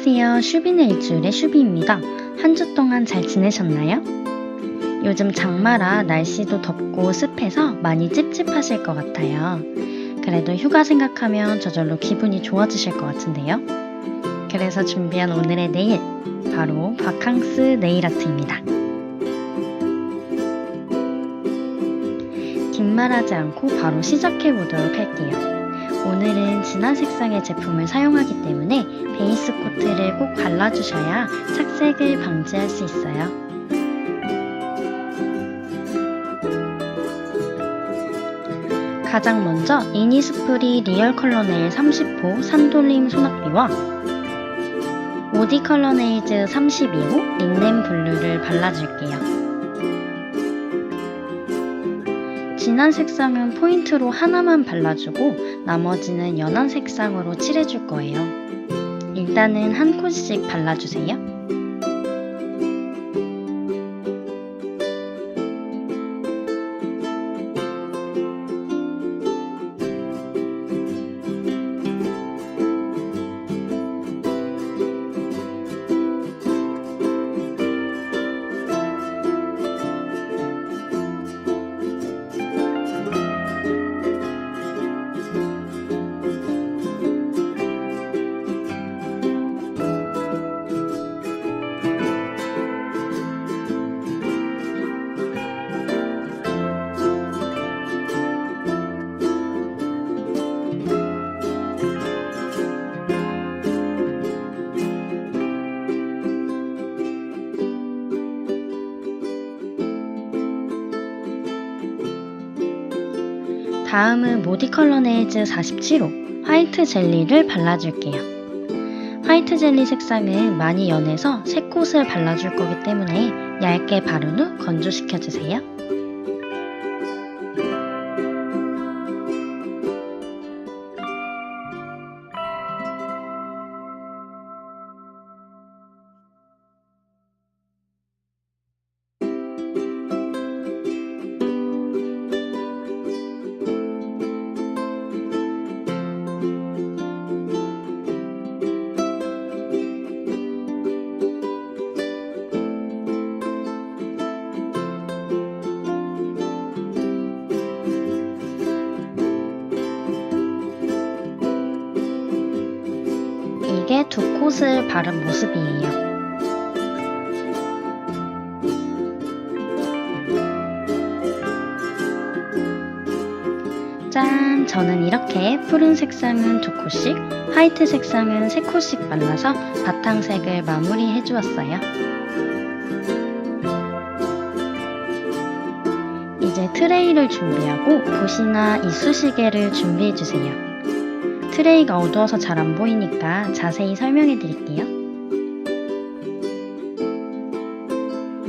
안녕하세요. 슈비네 일주일의 슈비입니다. 한 주 동안 잘 지내셨나요? 요즘 장마라 날씨도 덥고 습해서 많이 찝찝하실 것 같아요. 그래도 휴가 생각하면 저절로 기분이 좋아지실 것 같은데요. 그래서 준비한 오늘의 네일, 바로 바캉스 네일 아트입니다. 긴 말하지 않고 바로 시작해 보도록 할게요. 오늘은 진한 색상의 제품을 사용하기 때문에 베이스 코트를 꼭 발라주셔야 착색을 방지할 수 있어요. 가장 먼저 이니스프리 리얼 컬러 네일 30호 산돌림 소낙비와 오디 컬러 네일즈 32호 린넨 블루를 발라줄게요. 진한 색상은 포인트로 하나만 발라주고 나머지는 연한 색상으로 칠해줄 거예요. 일단은 한 콧씩 발라주세요. 다음은 모디 컬러 네일즈 47호 화이트 젤리를 발라줄게요. 화이트 젤리 색상은 많이 연해서 세 콧을 발라줄 거기 때문에 얇게 바른 후 건조시켜주세요. 콧을 바른 모습이에요. 짠! 저는 이렇게 푸른 색상은 두 콧씩, 화이트 색상은 세 콧씩 발라서 바탕색을 마무리해 주었어요. 이제 트레이를 준비하고 붓이나 이쑤시개를 준비해 주세요. 트레이가 어두워서 잘 안 보이니까 자세히 설명해 드릴게요.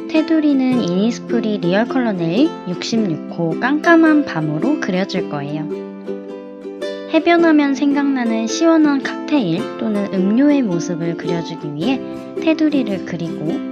테두리는 이니스프리 리얼 컬러 네일 66호 깜깜한 밤으로 그려줄 거예요. 해변하면 생각나는 시원한 칵테일 또는 음료의 모습을 그려주기 위해 테두리를 그리고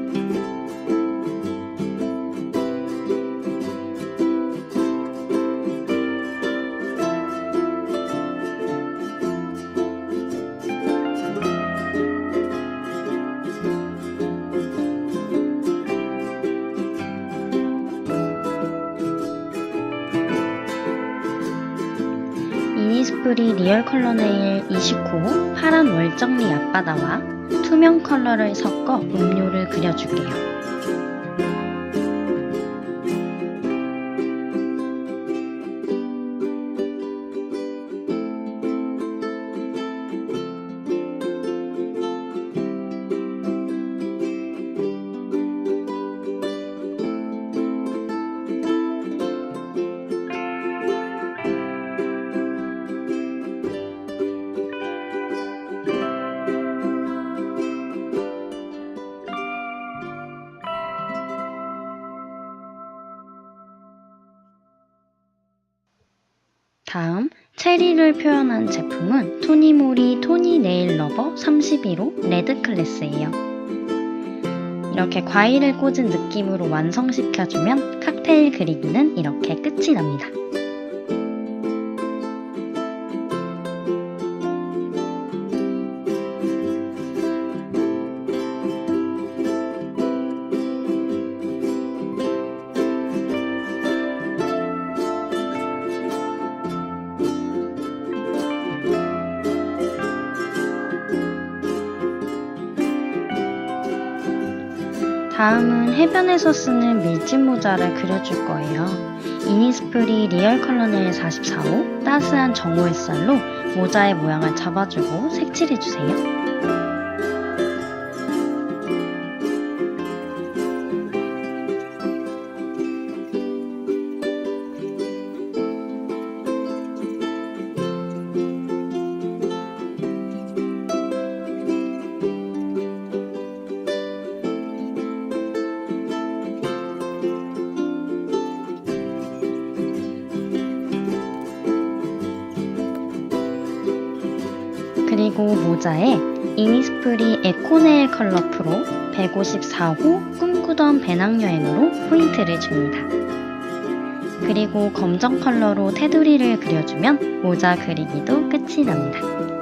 이니스프리 리얼 컬러 네일 29호 파란 월정리 앞바다와 투명 컬러를 섞어 음료를 그려줄게요. 다음 체리를 표현한 제품은 토니모리 토니 네일 러버 31호 레드 클래스예요. 이렇게 과일을 꽂은 느낌으로 완성시켜주면 칵테일 그리기는 이렇게 끝이 납니다. 다음은 해변에서 쓰는 밀짚 모자를 그려줄 거예요. 이니스프리 리얼 컬러넬 44호 따스한 정호 햇살로 모자의 모양을 잡아주고 색칠해주세요. 그리고 모자에 이니스프리 에코네일 컬러 프로 154호 꿈꾸던 배낭여행으로 포인트를 줍니다. 그리고 검정 컬러로 테두리를 그려주면 모자 그리기도 끝이 납니다.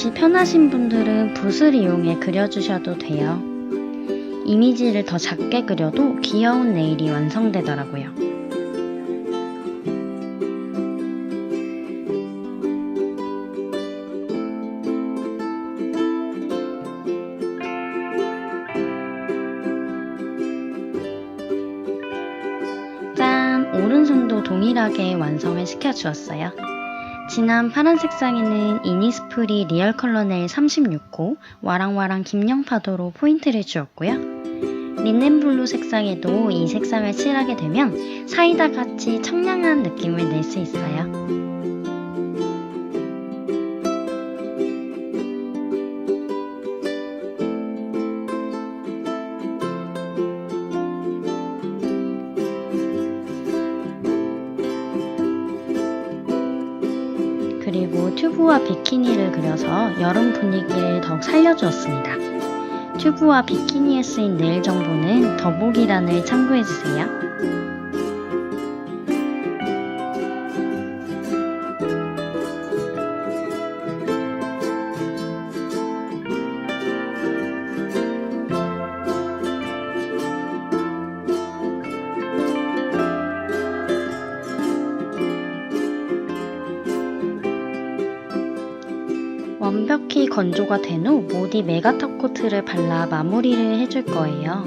붓이 편하신 분들은 붓을 이용해 그려주셔도 돼요. 이미지를 더 작게 그려도 귀여운 네일이 완성되더라고요. 짠! 오른손도 동일하게 완성을 시켜주었어요. 진한 파란 색상에는 이니스프리 리얼 컬러넬 36호 와랑와랑 김영파도로 포인트를 주었고요. 린넨블루 색상에도 이 색상을 칠하게 되면 사이다 같이 청량한 느낌을 낼 수 있어요. 그리고 튜브와 비키니를 그려서 여름 분위기를 더욱 살려주었습니다. 튜브와 비키니에 쓰인 네일 정보는 더보기란을 참고해주세요. 건조가 된 후 모디 메가탑 코트를 발라 마무리를 해줄 거예요.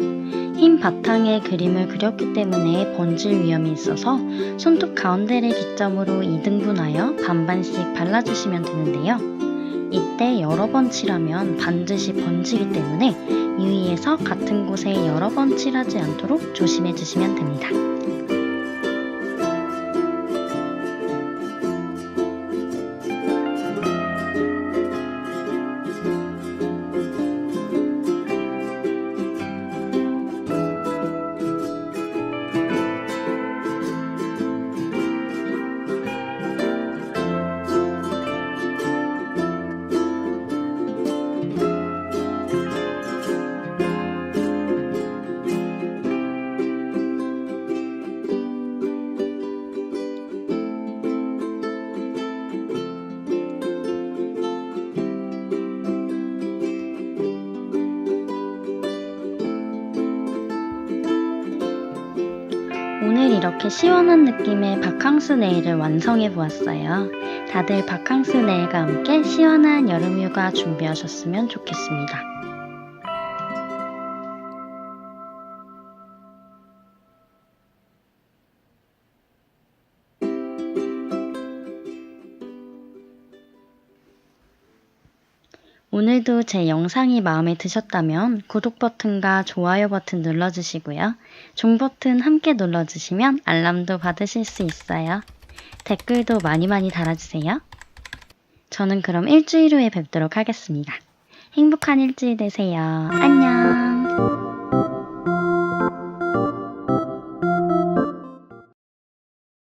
흰 바탕에 그림을 그렸기 때문에 번질 위험이 있어서 손톱 가운데를 기점으로 2등분하여 반반씩 발라주시면 되는데요. 이때 여러 번 칠하면 반드시 번지기 때문에 유의해서 같은 곳에 여러 번 칠하지 않도록 조심해 주시면 됩니다. 이렇게 시원한 느낌의 바캉스 네일을 완성해 보았어요. 다들 바캉스 네일과 함께 시원한 여름휴가 준비하셨으면 좋겠습니다. 오늘도 제 영상이 마음에 드셨다면 구독 버튼과 좋아요 버튼 눌러주시고요. 종 버튼 함께 눌러주시면 알람도 받으실 수 있어요. 댓글도 많이 많이 달아주세요. 저는 그럼 일주일 후에 뵙도록 하겠습니다. 행복한 일주일 되세요. 안녕!